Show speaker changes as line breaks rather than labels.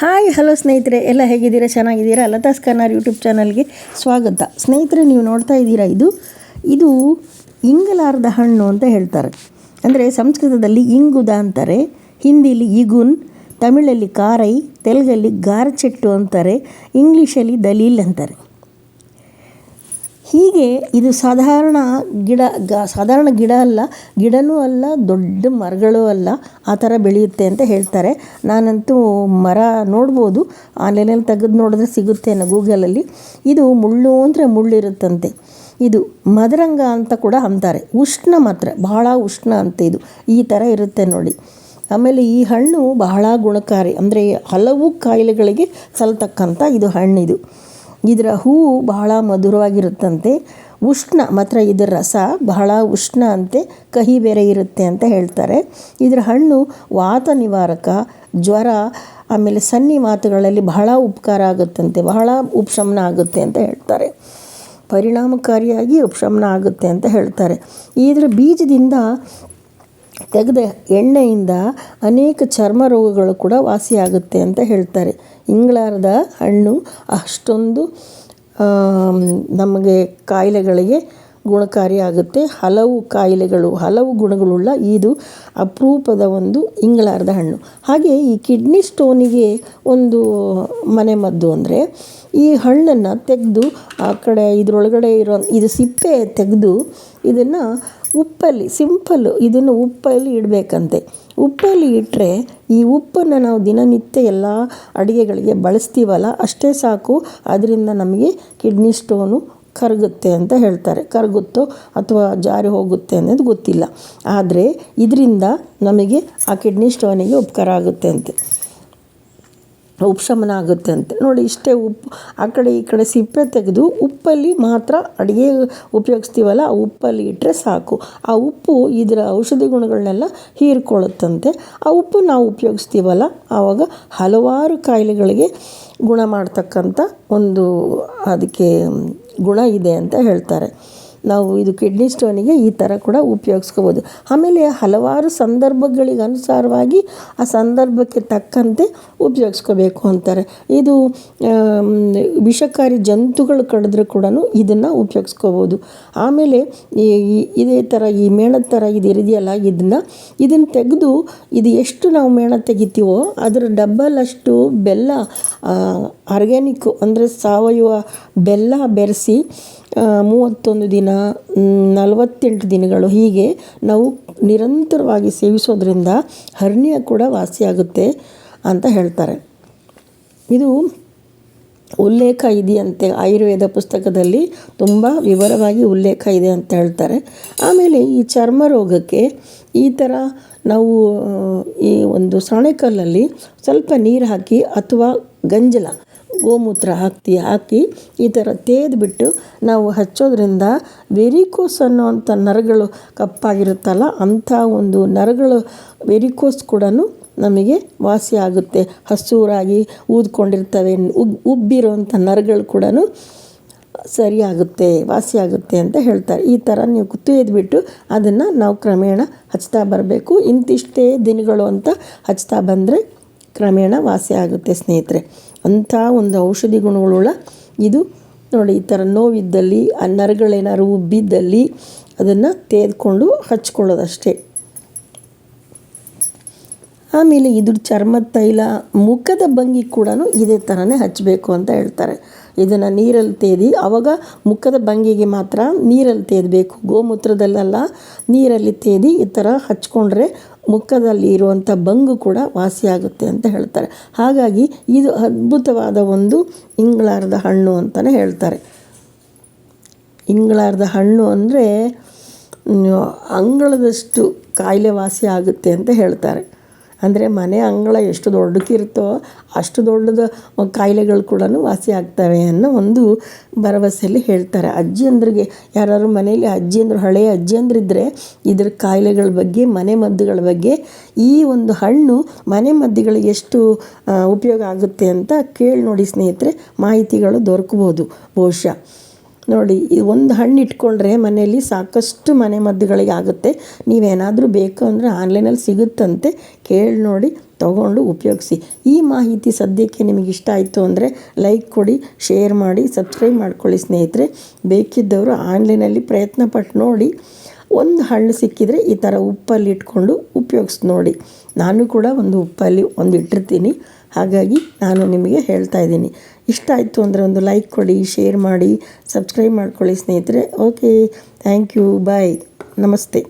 Hi, hello ಸ್ನೇಹಿತರೆ, ಎಲ್ಲ ಹೇಗಿದ್ದೀರಾ? ಚೆನ್ನಾಗಿದ್ದೀರಾ? ಲತಾಸ್ ಕನ್ನಾರ್ ಯೂಟ್ಯೂಬ್ ಚಾನಲ್ಗೆ ಸ್ವಾಗತ. ಸ್ನೇಹಿತರೆ, ನೀವು ನೋಡ್ತಾ ಇದ್ದೀರಾ ಇದು? ಇದು ಇಂಗಲಾರದ ಹಣ್ಣು ಅಂತ ಹೇಳ್ತಾರೆ. ಅಂದರೆ ಸಂಸ್ಕೃತದಲ್ಲಿ ಇಂಗುದ ಅಂತಾರೆ, ಹಿಂದಿಲಿ ಇಗುನ್ ತಮಿಳಲ್ಲಿ ಕಾರೈ, ತೆಲುಗಲ್ಲಿ ಗಾರ್ಚೆಟ್ಟು ಅಂತಾರೆ, ಇಂಗ್ಲೀಷಲ್ಲಿ ದಲೀಲ್ ಅಂತಾರೆ. ಹೀಗೆ ಇದು ಸಾಧಾರಣ ಗಿಡ, ಗ, ಸಾಧಾರಣ ಗಿಡ ಅಲ್ಲ, ಗಿಡನೂ ಅಲ್ಲ, ದೊಡ್ಡ ಮರಗಳು ಅಲ್ಲ, ಆ ಥರ ಬೆಳೆಯುತ್ತೆ ಅಂತ ಹೇಳ್ತಾರೆ. ನಾನಂತೂ ಮರ ನೋಡ್ಬೋದು ಆನ್ಲೈನಲ್ಲಿ ತೆಗೆದು ನೋಡಿದ್ರೆ ಸಿಗುತ್ತೆ ಅನ್ನೋ ಗೂಗಲಲ್ಲಿ. ಇದು ಮುಳ್ಳು ಅಂದರೆ ಮುಳ್ಳಿರುತ್ತಂತೆ. ಇದು ಮದರಂಗ ಅಂತ ಕೂಡ ಅಂತಾರೆ. ಉಷ್ಣ ಮಾತ್ರ, ಬಹಳ ಉಷ್ಣ ಅಂತ ಇದು. ಈ ಥರ ಇರುತ್ತೆ ನೋಡಿ. ಆಮೇಲೆ ಈ ಹಣ್ಣು ಬಹಳ ಗುಣಕಾರಿ, ಅಂದರೆ ಹಲವು ಕಾಯಿಲೆಗಳಿಗೆ ಸಲ್ತಕ್ಕಂಥ ಇದು ಹಣ್ಣಿದು. ಇದರ ಹೂವು ಬಹಳ ಮಧುರವಾಗಿರುತ್ತಂತೆ, ಉಷ್ಣ ಮಾತ್ರ ಇದರ ರಸ ಬಹಳ ಉಷ್ಣ ಅಂತೆ ಕಹಿ ಬೇರೆ ಇರುತ್ತೆ ಅಂತ ಹೇಳ್ತಾರೆ. ಇದರ ಹಣ್ಣು ವಾತ ನಿವಾರಕ, ಜ್ವರ, ಆಮೇಲೆ ಸನ್ನಿವಾತಗಳಲ್ಲಿ ಬಹಳ ಉಪಕಾರ ಆಗುತ್ತಂತೆ, ಬಹಳ ಉಪಶಮನ ಆಗುತ್ತೆ ಅಂತ ಹೇಳ್ತಾರೆ. ಪರಿಣಾಮಕಾರಿಯಾಗಿ ಉಪಶಮನ ಆಗುತ್ತೆ ಅಂತ ಹೇಳ್ತಾರೆ. ಇದರ ಬೀಜದಿಂದ ತೆಗೆದ ಎಣ್ಣೆಯಿಂದ ಅನೇಕ ಚರ್ಮ ರೋಗಗಳು ಕೂಡ ವಾಸಿಯಾಗುತ್ತೆ ಅಂತ ಹೇಳ್ತಾರೆ. ಇಂಗ್ಲಾರದ ಹಣ್ಣು ಅಷ್ಟೊಂದು ನಮಗೆ ಕಾಯಿಲೆಗಳಿಗೆ ಗುಣಕಾರಿ ಆಗುತ್ತೆ. ಹಲವು ಕಾಯಿಲೆಗಳು, ಹಲವು ಗುಣಗಳುಳ್ಳ ಇದು ಅಪರೂಪದ ಒಂದು ಇಂಗ್ಲಾರದ ಹಣ್ಣು. ಹಾಗೆ ಈ ಕಿಡ್ನಿ ಸ್ಟೋನಿಗೆ ಒಂದು ಮನೆಮದ್ದು ಅಂದರೆ, ಈ ಹಣ್ಣನ್ನು ತೆಗೆದು ಆ ಕಡೆ ಇದರೊಳಗಡೆ ಇರೋ, ಇದು ಸಿಪ್ಪೆ ತೆಗೆದು ಇದನ್ನು ಉಪ್ಪಲ್ಲಿ, ಸಿಂಪಲ್ಲು, ಇದನ್ನು ಉಪ್ಪಲ್ಲಿ ಇಡಬೇಕಂತೆ. ಉಪ್ಪಲ್ಲಿ ಇಟ್ಟರೆ ಈ ಉಪ್ಪನ್ನು ನಾವು ದಿನನಿತ್ಯ ಎಲ್ಲ ಅಡುಗೆಗಳಿಗೆ ಬಳಸ್ತೀವಲ್ಲ, ಅಷ್ಟೇ ಸಾಕು. ಅದರಿಂದ ನಮಗೆ ಕಿಡ್ನಿ ಸ್ಟೋನು ಕರಗುತ್ತೆ ಅಂತ ಹೇಳ್ತಾರೆ. ಕರಗುತ್ತೋ ಅಥವಾ ಜಾರಿ ಹೋಗುತ್ತೆ ಅನ್ನೋದು ಗೊತ್ತಿಲ್ಲ. ಆದರೆ ಇದರಿಂದ ನಮಗೆ ಆ ಕಿಡ್ನಿ ಸ್ಟೋನಿಗೆ ಉಪಕಾರ ಆಗುತ್ತೆ ಅಂತೆ. ಉಪಶಮನ ಆಗುತ್ತೆ ಅಂತೆ. ನೋಡಿ, ಇಷ್ಟೇ ಉಪ್ಪು. ಆ ಕಡೆ, ಈ ಕಡೆ ಸಿಪ್ಪೆ ತೆಗೆದು ಉಪ್ಪಲ್ಲಿ ಮಾತ್ರ ಅಡುಗೆ ಉಪಯೋಗಿಸ್ತೀವಲ್ಲ, ಆ ಉಪ್ಪಲ್ಲಿ ಇಟ್ಟರೆ ಸಾಕು. ಆ ಉಪ್ಪು ಇದರ ಔಷಧಿ ಗುಣಗಳನ್ನೆಲ್ಲ ಹೀರ್ಕೊಳ್ಳುತ್ತಂತೆ. ಆ ಉಪ್ಪು ನಾವು ಉಪಯೋಗಿಸ್ತೀವಲ್ಲ, ಆವಾಗ ಹಲವಾರು ಕಾಯಿಲೆಗಳಿಗೆ ಗುಣ ಮಾಡ್ತಕ್ಕಂಥ ಒಂದು ಅದಕ್ಕೆ ಗುಣ ಇದೆ ಅಂತ ಹೇಳ್ತಾರೆ. ನಾವು ಇದು ಕಿಡ್ನಿ ಸ್ಟೋನಿಗೆ ಈ ಥರ ಕೂಡ ಉಪಯೋಗಿಸ್ಕೋಬೋದು. ಆಮೇಲೆ ಹಲವಾರು ಸಂದರ್ಭಗಳಿಗೆ ಅನುಸಾರವಾಗಿ ಆ ಸಂದರ್ಭಕ್ಕೆ ತಕ್ಕಂತೆ ಉಪಯೋಗಿಸ್ಕೋಬೇಕು ಅಂತಾರೆ. ಇದು ವಿಷಕಾರಿ ಜಂತುಗಳು ಕಡಿದ್ರೆ ಕೂಡ ಇದನ್ನು ಉಪಯೋಗಿಸ್ಕೋಬೋದು. ಆಮೇಲೆ ಈ ಇದೇ ಥರ ಈ ಮೇಣದ ಥರ ಇದು ಇರಿದೆಯಲ್ಲ ಇದನ್ನು ಇದನ್ನು ತೆಗೆದು ಇದು ಎಷ್ಟು ನಾವು ಮೇಣ ತೆಗಿತೀವೋ ಅದರ ಡಬ್ಬಲ್ ಅಷ್ಟು ಬೆಲ್ಲ ಆರ್ಗ್ಯಾನಿಕ್ಕು ಅಂದರೆ ಸಾವಯವ ಬೆಲ್ಲ ಬೆರೆಸಿ ಮೂವತ್ತೊಂದು ದಿನ ನಲವತ್ತೆಂಟು ದಿನಗಳು. ಹೀಗೆ ನಾವು ನಿರಂತರವಾಗಿ ಸೇವಿಸೋದ್ರಿಂದ ಹರ್ನಿಯ ಕೂಡ ವಾಸಿಯಾಗುತ್ತೆ ಅಂತ ಹೇಳ್ತಾರೆ. ಇದು ಉಲ್ಲೇಖ ಇದೆಯಂತೆ. ಆಯುರ್ವೇದ ಪುಸ್ತಕದಲ್ಲಿ ತುಂಬ ವಿವರವಾಗಿ ಉಲ್ಲೇಖ ಇದೆ ಅಂತ ಹೇಳ್ತಾರೆ. ಆಮೇಲೆ ಈ ಚರ್ಮ ರೋಗಕ್ಕೆ ಈ ಥರ ನಾವು ಈ ಒಂದು ಸಾಣೆಕಲ್ಲಲ್ಲಿ ಸ್ವಲ್ಪ ನೀರು ಹಾಕಿ ಅಥವಾ ಗಂಜಲ ಗೋಮೂತ್ರ ಹಾಕ್ತಿ, ಹಾಕಿ ಈ ಥರ ತೇದ್ಬಿಟ್ಟು ನಾವು ಹಚ್ಚೋದ್ರಿಂದ ವೆರಿಕೋಸ್ ಅನ್ನೋವಂಥ ನರಗಳು ಕಪ್ಪಾಗಿರುತ್ತಲ್ಲ, ಅಂಥ ಒಂದು ನರಗಳು ವೆರಿಕೋಸ್ ಕೂಡ ನಮಗೆ ವಾಸಿ ಆಗುತ್ತೆ. ಹಸೂರಾಗಿ ಊದ್ಕೊಂಡಿರ್ತವೆ, ಉಬ್ ಉಬ್ಬಿರೋಂಥ ನರಗಳು ಕೂಡ ಸರಿಯಾಗುತ್ತೆ ವಾಸಿಯಾಗುತ್ತೆ ಅಂತ ಹೇಳ್ತಾರೆ. ಈ ಥರ ನೀವು ಕುತ್ತಿದ್ಬಿಟ್ಟು ಅದನ್ನು ನಾವು ಕ್ರಮೇಣ ಹಚ್ತಾ ಬರಬೇಕು. ಇಂತಿಷ್ಟೇ ದಿನಗಳು ಅಂತ ಹಚ್ತಾ ಬಂದರೆ ಕ್ರಮೇಣ ವಾಸಿ ಆಗುತ್ತೆ ಸ್ನೇಹಿತರೆ. ಅಂಥ ಒಂದು ಔಷಧಿ ಗುಣಗಳುಳ್ಳ ಇದು ನೋಡಿ, ಈ ಥರ ನೋವಿದ್ದಲ್ಲಿ, ಆ ನರಗಳೇನಾದ್ರು ಉಬ್ಬಿದ್ದಲ್ಲಿ ಅದನ್ನು ತೆಗೆದುಕೊಂಡು ಹಚ್ಕೊಳ್ಳೋದಷ್ಟೇ. ಆಮೇಲೆ ಇದ್ರ ಚರ್ಮದ ತೈಲ ಮುಖದ ಭಂಗಿ ಕೂಡ ಇದೇ ಥರನೇ ಹಚ್ಚಬೇಕು ಅಂತ ಹೇಳ್ತಾರೆ. ಇದನ್ನು ನೀರಲ್ಲಿ ತೇದಿ ಆವಾಗ ಮುಖದ ಭಂಗಿಗೆ ಮಾತ್ರ ನೀರಲ್ಲಿ ತೇದಬೇಕು. ಗೋಮೂತ್ರದಲ್ಲೆಲ್ಲ ನೀರಲ್ಲಿ ತೇದಿ ಈ ಥರ ಹಚ್ಕೊಂಡ್ರೆ ಮುಖದಲ್ಲಿ ಇರುವಂಥ ಬಂಗು ಕೂಡ ವಾಸಿಯಾಗುತ್ತೆ ಅಂತ ಹೇಳ್ತಾರೆ. ಹಾಗಾಗಿ ಇದು ಅದ್ಭುತವಾದ ಒಂದು ಇಂಗ್ಲಾರದ ಹಣ್ಣು ಅಂತಲೇ ಹೇಳ್ತಾರೆ. ಇಂಗ್ಲಾರದ ಹಣ್ಣು ಅಂದರೆ ಅಂಗಳದಷ್ಟು ಕಾಯಿಲೆ ವಾಸಿ ಆಗುತ್ತೆ ಅಂತ ಹೇಳ್ತಾರೆ. ಅಂದರೆ ಮನೆ ಅಂಗಳ ಎಷ್ಟು ದೊಡ್ಡಕ್ಕಿರುತ್ತೋ ಅಷ್ಟು ದೊಡ್ಡದ ಕಾಯಿಲೆಗಳು ಕೂಡ ವಾಸಿ ಆಗ್ತವೆ ಅನ್ನೋ ಒಂದು ಭರವಸೆಯಲ್ಲಿ ಹೇಳ್ತಾರೆ. ಅಜ್ಜಿಯಂದ್ರಿಗೆ ಯಾರಾದ್ರು ಮನೆಯಲ್ಲಿ ಅಜ್ಜಿಯಂದ್ರು, ಹಳೆಯ ಅಜ್ಜಿಯಂದ್ರಿದ್ದರೆ ಇದ್ರ ಕಾಯಿಲೆಗಳ ಬಗ್ಗೆ, ಮನೆ ಮದ್ದುಗಳ ಬಗ್ಗೆ ಈ ಒಂದು ಹಣ್ಣು ಮನೆ ಮದ್ದುಗಳಿಗೆ ಎಷ್ಟು ಉಪಯೋಗ ಆಗುತ್ತೆ ಅಂತ ಕೇಳಿ ನೋಡಿ ಸ್ನೇಹಿತರೆ, ಮಾಹಿತಿಗಳು ದೊರಕಬೋದು ಬಹುಶಃ. ನೋಡಿ, ಈ ಒಂದು ಹಣ್ಣು ಇಟ್ಕೊಂಡ್ರೆ ಮನೆಯಲ್ಲಿ ಸಾಕಷ್ಟು ಮನೆ ಮದ್ದುಗಳಿಗೆ ಆಗುತ್ತೆ. ನೀವೇನಾದರೂ ಬೇಕು ಅಂದರೆ ಆನ್ಲೈನಲ್ಲಿ ಸಿಗುತ್ತಂತೆ. ಕೇಳಿ ನೋಡಿ, ತಗೊಂಡು ಉಪಯೋಗಿಸಿ. ಈ ಮಾಹಿತಿ ಸದ್ಯಕ್ಕೆ ನಿಮಗೆ ಇಷ್ಟ ಆಯಿತು ಅಂದರೆ ಲೈಕ್ ಕೊಡಿ, ಶೇರ್ ಮಾಡಿ, ಸಬ್ಸ್ಕ್ರೈಬ್ ಮಾಡ್ಕೊಳ್ಳಿ ಸ್ನೇಹಿತರೆ. ಬೇಕಿದ್ದವರು ಆನ್ಲೈನಲ್ಲಿ ಪ್ರಯತ್ನ ಪಟ್ಟು ನೋಡಿ. ಒಂದು ಹಣ್ಣು ಸಿಕ್ಕಿದರೆ ಈ ಥರ ಉಪ್ಪಲ್ಲಿ ಇಟ್ಕೊಂಡು ಉಪಯೋಗಿಸಿ ನೋಡಿ. ನಾನು ಕೂಡ ಒಂದು ಉಪ್ಪಲ್ಲಿ ಒಂದು ಇಟ್ಟಿರ್ತೀನಿ. ಹಾಗಾಗಿ ನಾನು ನಿಮಗೆ ಹೇಳ್ತಾ ಇದ್ದೀನಿ. ಇಷ್ಟ ಆಯಿತು ಅಂದರೆ ಒಂದು ಲೈಕ್ ಕೊಡಿ ಶೇರ್ ಮಾಡಿ ಸಬ್ಸ್ಕ್ರೈಬ್ ಮಾಡ್ಕೊಳ್ಳಿ ಸ್ನೇಹಿತರೆ. ಓಕೆ ಥ್ಯಾಂಕ್ ಯು ಬಾಯ್ ನಮಸ್ತೆ.